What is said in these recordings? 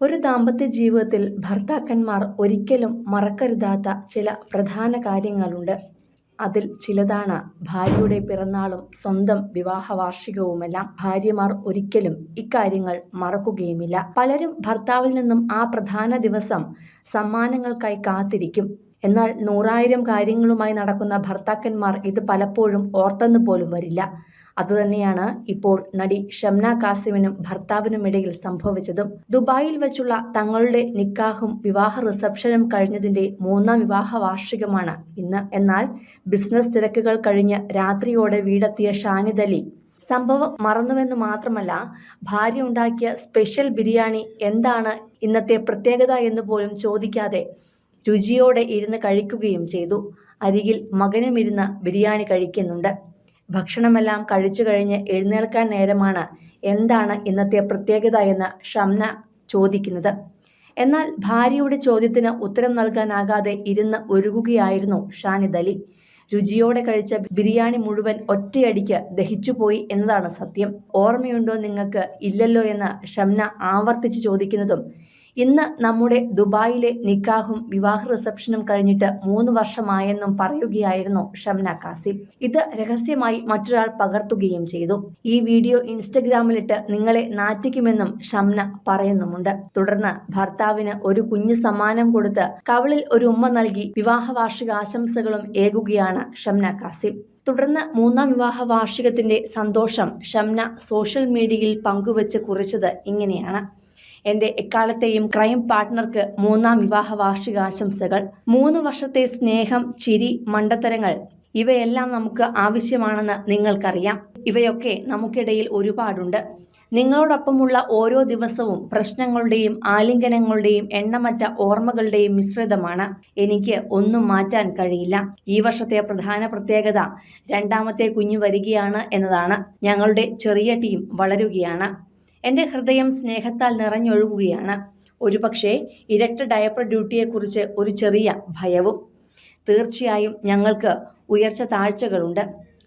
ഒരു ദാമ്പത്യ ജീവിതത്തിൽ ഭർത്താക്കന്മാർ ഒരിക്കലും മറക്കരുതാത്ത ചില പ്രധാന കാര്യങ്ങളുണ്ട്. അതിൽ ചിലതാണ് ഭാര്യയുടെ പിറന്നാളും സ്വന്തം വിവാഹ വാർഷികവുമെല്ലാം ഭാര്യമാർ ഒരിക്കലും ഇക്കാര്യങ്ങൾ മറക്കുകയുമില്ല. പലരും ഭർത്താവിൽ നിന്നും ആ പ്രധാന ദിവസം സമ്മാനങ്ങൾക്കായി കാത്തിരിക്കും. എന്നാൽ നൂറായിരം കാര്യങ്ങളുമായി നടക്കുന്ന ഭർത്താക്കന്മാർ ഇത് പലപ്പോഴും ഓർത്തെന്ന് പോലും വരില്ല. അതുതന്നെയാണ് ഇപ്പോൾ നടി ഷംന കാസിമിനും ഭർത്താവിനുമിടയിൽ സംഭവിച്ചതും. ദുബായിൽ വെച്ചുള്ള തങ്ങളുടെ നിക്കാഹും വിവാഹ റിസപ്ഷനും കഴിഞ്ഞതിന്റെ മൂന്നാം വിവാഹ വാർഷികമാണ് ഇന്ന്. എന്നാൽ ബിസിനസ് തിരക്കുകൾ കഴിഞ്ഞ് രാത്രിയോടെ വീടെത്തിയ ഷാനിദ് അലി സംഭവം മറന്നുവെന്ന് മാത്രമല്ല ഭാര്യ ഉണ്ടാക്കിയ സ്പെഷ്യൽ ബിരിയാണി എന്താണ് ഇന്നത്തെ പ്രത്യേകത എന്ന് പോലും ചോദിക്കാതെ രുചിയോടെ ഇരുന്ന് കഴിക്കുകയും ചെയ്തു. അരികിൽ മകനും ഇരുന്ന് ബിരിയാണി കഴിക്കുന്നുണ്ട്. ഭക്ഷണമെല്ലാം കഴിച്ചു കഴിഞ്ഞ് എഴുന്നേൽക്കാൻ നേരമാണ് എന്താണ് ഇന്നത്തെ പ്രത്യേകത എന്ന് ഷംന ചോദിക്കുന്നത്. എന്നാൽ ഭാര്യയുടെ ചോദ്യത്തിന് ഉത്തരം നൽകാനാകാതെ ഇരുന്ന് ഒരുകുകയായിരുന്നു ഷാനിദ് അലി. രുചിയോടെ കഴിച്ച ബിരിയാണി മുഴുവൻ ഒറ്റയടിക്ക് ദഹിച്ചുപോയി എന്നതാണ് സത്യം. ഓർമ്മയുണ്ടോ നിങ്ങൾക്ക് ഇല്ലല്ലോ എന്ന് ഷംന ആവർത്തിച്ച് ചോദിക്കുന്നതും ഇന്ന് നമ്മുടെ ദുബായിലെ നിക്കാഹും വിവാഹ റിസപ്ഷനും കഴിഞ്ഞിട്ട് മൂന്ന് വർഷമായെന്നും പറയുകയായിരുന്നു ഷംന കാസിം ഇത് രഹസ്യമായി മറ്റൊരാൾ പകർത്തുകയും ചെയ്തു. ഈ വീഡിയോ ഇൻസ്റ്റഗ്രാമിലിട്ട് നിങ്ങളെ നാറ്റിക്കുമെന്നും ഷംന പറയുന്നുമുണ്ട്. തുടർന്ന് ഭർത്താവിന് ഒരു കുഞ്ഞു സമ്മാനം കൊടുത്ത് കവളിൽ ഒരു ഉമ്മ നൽകി വിവാഹ വാർഷിക ആശംസകളും ഏകുകയാണ് ഷംന കാസിം തുടർന്ന് മൂന്നാം വിവാഹ വാർഷികത്തിന്റെ സന്തോഷം ഷംന സോഷ്യൽ മീഡിയയിൽ പങ്കുവച്ച് കുറിച്ചത് ഇങ്ങനെയാണ്. എന്റെ എക്കാലത്തെയും ക്രൈം പാർട്ട്ണർക്ക് മൂന്നാം വിവാഹ വാർഷികാശംസകൾ മൂന്ന് വർഷത്തെ സ്നേഹം ചിരി മണ്ടത്തരങ്ങൾ. ഇവയെല്ലാം നമുക്ക് ആവശ്യമാണെന്ന് നിങ്ങൾക്കറിയാം. ഇവയൊക്കെ നമുക്കിടയിൽ ഒരുപാടുണ്ട്. നിങ്ങളോടൊപ്പമുള്ള ഓരോ ദിവസവും പ്രശ്നങ്ങളുടെയും ആലിംഗനങ്ങളുടെയും എണ്ണമറ്റ ഓർമ്മകളുടെയും മിശ്രിതമാണ്. എനിക്ക് ഒന്നും മാറ്റാൻ കഴിയില്ല. ഈ വർഷത്തെ പ്രധാന പ്രത്യേകത രണ്ടാമത്തെ കുഞ്ഞു വരികയാണ് എന്നതാണ്. ഞങ്ങളുടെ ചെറിയ ടീം വളരുകയാണ്. എന്റെ ഹൃദയം സ്നേഹത്താൽ നിറഞ്ഞൊഴുകുകയാണ്. ഒരുപക്ഷെ ഇരട്ട ഡയപ്പർ ഡ്യൂട്ടിയെക്കുറിച്ച് ഒരു ചെറിയ ഭയവും. തീർച്ചയായും ഞങ്ങൾക്ക് ഉയർച്ച താഴ്ചകളുണ്ട്.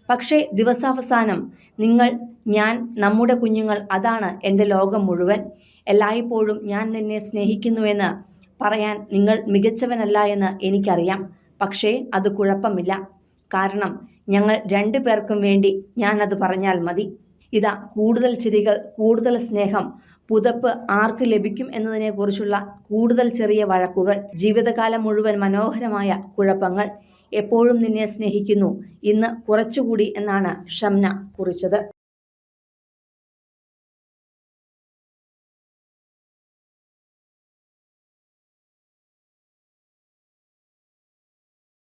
പക്ഷേ ദിവസാവസാനം നിങ്ങൾ ഞാൻ നമ്മുടെ കുഞ്ഞുങ്ങൾ അതാണ് എന്റെ ലോകം മുഴുവൻ. എല്ലായ്പ്പോഴും ഞാൻ നിന്നെ സ്നേഹിക്കുന്നുവെന്ന് പറയാൻ നിങ്ങൾ മികച്ചവനല്ല എന്ന് എനിക്കറിയാം. പക്ഷേ അത് കുഴപ്പമില്ല. കാരണം ഞങ്ങൾ രണ്ടു പേർക്കും വേണ്ടി ഞാനത് പറഞ്ഞാൽ മതി. ഇതാ കൂടുതൽ ചിരികൾ കൂടുതൽ സ്നേഹം പുതപ്പ് ആർക്ക് ലഭിക്കും എന്നതിനെക്കുറിച്ചുള്ള കൂടുതൽ ചെറിയ വഴക്കുകൾ ജീവിതകാലം മുഴുവൻ മനോഹരമായ കുഴപ്പങ്ങൾ എപ്പോഴും നിന്നെ സ്നേഹിക്കുന്നു. ഇന്ന് കുറച്ചുകൂടി എന്നാണ് ഷംന കുറിച്ചത്.